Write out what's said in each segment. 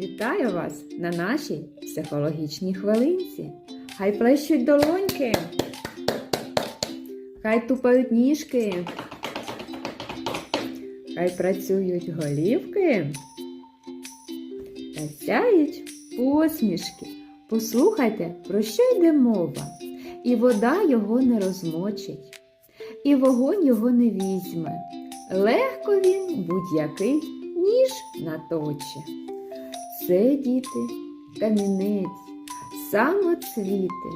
Вітаю вас на нашій психологічній хвилинці. Хай плещуть долоньки, хай тупають ніжки, хай працюють голівки та сяють посмішки. Послухайте, про що йде мова. І вода його не розмочить, і вогонь його не візьме. Легко він будь-який ніж наточе. Це, діти, камінець, самоцвіти.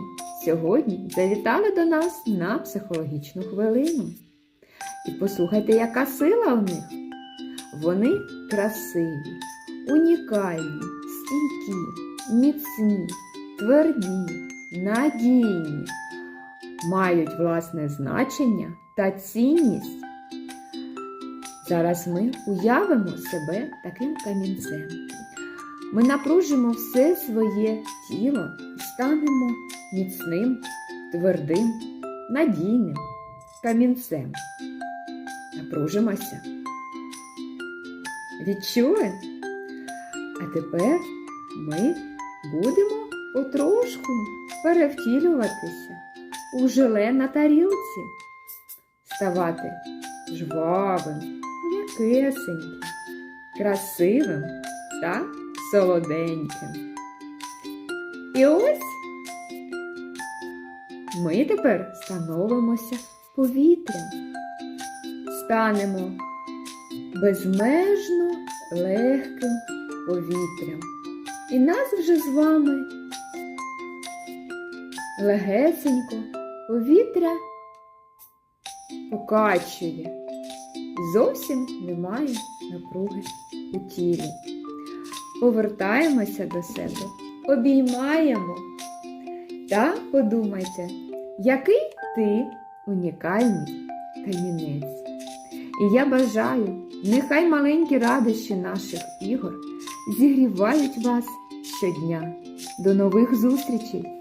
Сьогодні завітали до нас на психологічну хвилину. І послухайте, яка сила у них. Вони красиві, унікальні, стійкі, міцні, тверді, надійні, мають власне значення та цінність. Зараз ми уявимо себе таким камінцем. Ми напружимо все своє тіло і станемо міцним, твердим, надійним камінцем. Напружимося. Відчули? А тепер ми будемо потрошку перевтілюватися у желе на тарілці, ставати жвавим, м'якесеньким, красивим та солоденьким. І ось ми тепер становимося повітрям, станемо безмежно легким повітрям. І нас вже з вами легесенько повітря покачує. Зовсім немає напруги у тілі. Повертаємося до себе, обіймаємо та подумайте, який ти унікальний камінець. І я бажаю, нехай маленькі радощі наших ігор зігрівають вас щодня. До нових зустрічей!